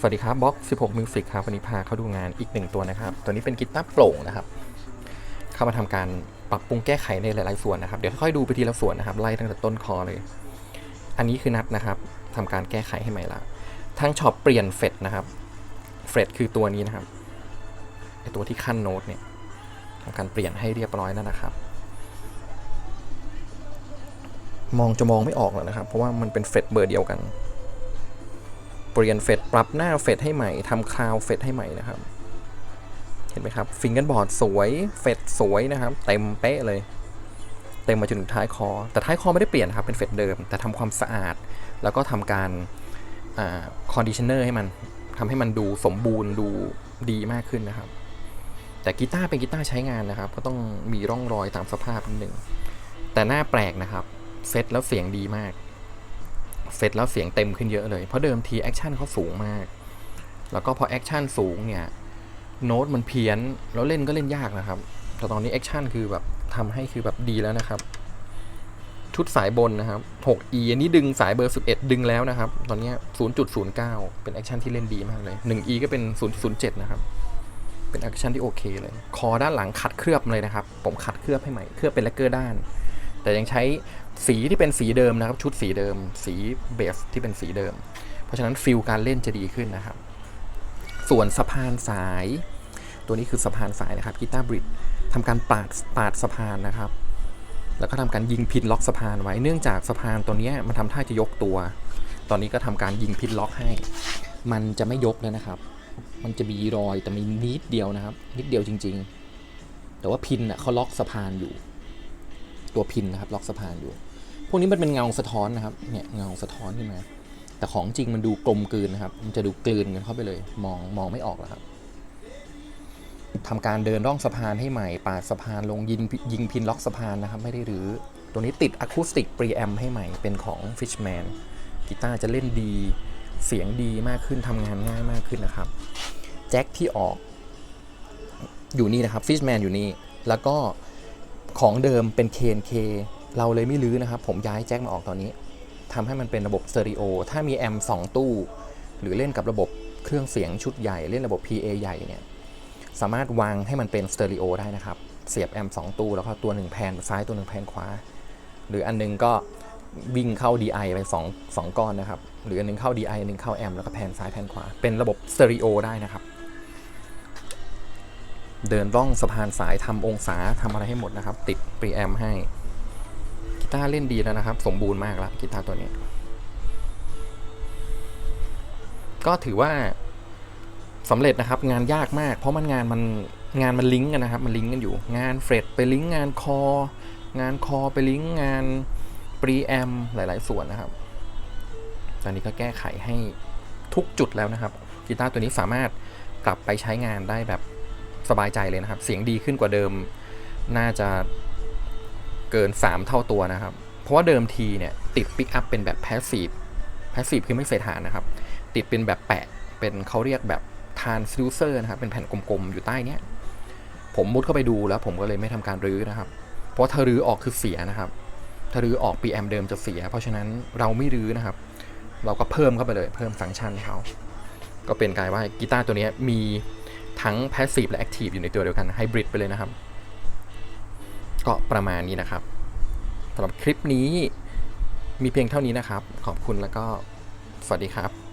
สวัสดีครับบล็อก16 Music ครับวันนี้พาเข้าดูงานอีกหนึ่งตัวนะครับ ตัวนี้เป็นกีตาร์โปร่งนะครับ เข้ามาทำการปรับปรุงแก้ไขในหลายๆส่วนนะครับ เดี๋ยวค่อยดูไปทีละส่วนนะครับ ไล่ตั้งแต่ต้นคอเลย อันนี้คือนัดนะครับทำการแก้ไขให้ใหม่ละทางช็อปเปลี่ยนเฟดนะครับ เฟดคือตัวนี้นะครับไอตัวที่ขั้นโน้ตเนี่ยทำการเปลี่ยนให้เรียบร้อยแล้วนะครับ มองจะมองไม่ออกแล้วนะครับ เพราะว่ามันเป็นเฟดเบอร์เดียวกัน เปลี่ยนเฟดปรับหน้าเฟดให้ใหม่ทำคลาวเฟดให้ใหม่นะครับ เห็นไหมครับฟิงเกิลบอร์ดสวยเฟดสวยนะครับ เต็มเป๊ะเลย เต็มมาจนถึงท้ายคอ แต่ท้ายคอไม่ได้เปลี่ยนครับเป็นเฟดเดิม แต่ทำความสะอาด แล้วก็ทำการคอนดิชเนอร์ให้มันทำให้มันดูสมบูรณ์ดูดีมากขึ้นนะครับ แต่กีตาร์เป็นกีตาร์ใช้งานนะครับ ก็ต้องมีร่องรอยตามสภาพนิดหนึ่งแต่หน้าแปลกนะครับเซตแล้วเสียงดีมาก เสร็จแล้วเสียงเต็มขึ้นเยอะเลย เพราะเดิมทีแอคชั่นเขาสูงมาก แล้วก็พอแอคชั่นสูงเนี่ยโน้ตมันเพี้ยนแล้วเล่นก็เล่นยากนะครับ แต่ตอนนี้แอคชั่นคือแบบทำให้คือแบบดีแล้วนะครับ ชุดสายบนนะครับ 6e อันนี้ดึงสายเบอร์ 11 ดึงแล้วนะครับ ตอนนี้ 0.09 เป็นแอคชั่นที่เล่นดีมากเลย 1e ก็เป็น 0.07 นะครับ เป็นแอคชั่นที่โอเคเลย คอด้านหลังขัดเคลือบเลยนะครับ ผมขัดเคลือบให้ใหม่ เคลือบเป็นแลกเกอร์ด้าน แต่ยังใช้สีที่เป็นสีเดิมนะครับ ชุดสีเดิม สีเบสที่เป็นสีเดิม เพราะฉะนั้นฟิลการเล่นจะดีขึ้นนะครับ ส่วนสะพานสาย ตัวนี้คือสะพานสายนะครับกีตาร์บริดทำการปาดปาดสะพานนะครับ แล้วก็ทำการยิงพินล็อกสะพานไว้เนื่องจากสะพานตัวนี้มันทำท่าจะยกตัว ตอนนี้ก็ทำการยิงพินล็อกให้ มันจะไม่ยกแล้วนะครับ มันจะมีรอยแต่มีนิดเดียวนะครับ นิดเดียวจริง ๆ แต่ว่าพินอะเขาล็อกสะพานอยู่ ตัวพินนะครับล็อกสะพานอยู่ พวกนี้มันเป็นเงาสะท้อนนะครับเนี่ยเงาสะท้อนขึ้นมาแต่ของจริงมันดูกลมกลืนนะครับ มันจะดูกลืนกันเข้าไปเลย มองมองไม่ออกแล้วครับทำการเดินร่องสะพานให้ใหม่ ปาดสะพานลงยิงยิงพินล็อกสะพานนะครับ ไม่ได้หรือตัวนี้ติดอะคูสติกปรีแอมให้ใหม่ เป็นของ Fishman กีตาร์จะเล่นดี เสียงดีมากขึ้นทำงานง่ายมากขึ้นนะครับ แจ็คที่ออกอยู่นี่นะครับ Fishman อยู่นี่ แล้วก็ ของเดิมเป็น KNK เราเลยไม่รื้อนะครับ ผมย้ายแจ็คมาออกตอนนี้ทำให้มันเป็นระบบสเตอริโอ ถ้ามีแอม2ตู้ หรือเล่นกับระบบเครื่องเสียงชุดใหญ่ เล่นระบบ PA ใหญ่เนี่ย สามารถวางให้มันเป็นสเตอริโอได้นะครับ เสียบแอม2ตู้ แล้วก็ตัวหนึ่งแผนซ้ายตัวหนึ่งแผนขวา หรืออันหนึงก็วิ่งเข้า DI ไป2 2ก้อนนะครับ หรืออันหนึงเข้า DI อันหนึงเข้าแอมแล้วก็แผ่นซ้ายแผ่นขวา เป็นระบบสเตอริโอได้นะครับ เดินร่องสะพานสายทำองศาทำอะไรให้หมดนะครับ ติดปรีแอมให้กีตาร์เล่นดีแล้วนะครับ สมบูรณ์มากแล้วกีตาร์ตัวนี้ ก็ถือว่าสำเร็จนะครับ งานยากมาก เพราะมันงานมันงานมันลิงก์กันนะครับ มันลิงก์กันอยู่ งานเฟรดไปลิงก์งานคอ งานคอไปลิงก์งานปรีแอมหลาย ๆ ส่วนนะครับ ตอนนี้ก็แก้ไขให้ทุกจุดแล้วนะครับกีตาร์ตัวนี้สามารถกลับไปใช้งานได้แบบ สบายใจเลยนะครับ เสียงดีขึ้นกว่าเดิมน่าจะเกิน 3 เท่าตัวนะครับ เพราะว่าเดิมทีเนี่ยติดปิกอัพเป็นแบบแพสซีฟแพสซีฟคือไม่ใส่ฐานนะครับ ติดเป็นแบบแปะเป็นเขาเรียกแบบทานซิลเซอร์นะครับ เป็นแผ่นกลมๆ อยู่ใต้เนี้ย ผมมุดเข้าไปดูแล้วผมก็เลยไม่ทำการรื้อนะครับ เพราะถ้ารื้อออกคือเสียนะครับ ถ้ารื้อออก PM เดิมจะเสีย เพราะฉะนั้นเราไม่รื้อนะครับ เราก็เพิ่มเข้าไปเลย เพิ่มฟังก์ชันให้เขาก็เป็นกลายว่ากีตาร์ตัวนี้มี ทั้ง Passive และ Active อยู่ในตัวเดียวกันไฮบริดไปเลยนะครับ ก็ประมาณนี้นะครับสำหรับคลิปนี้มีเพียงเท่านี้นะครับ ขอบคุณแล้วก็สวัสดีครับ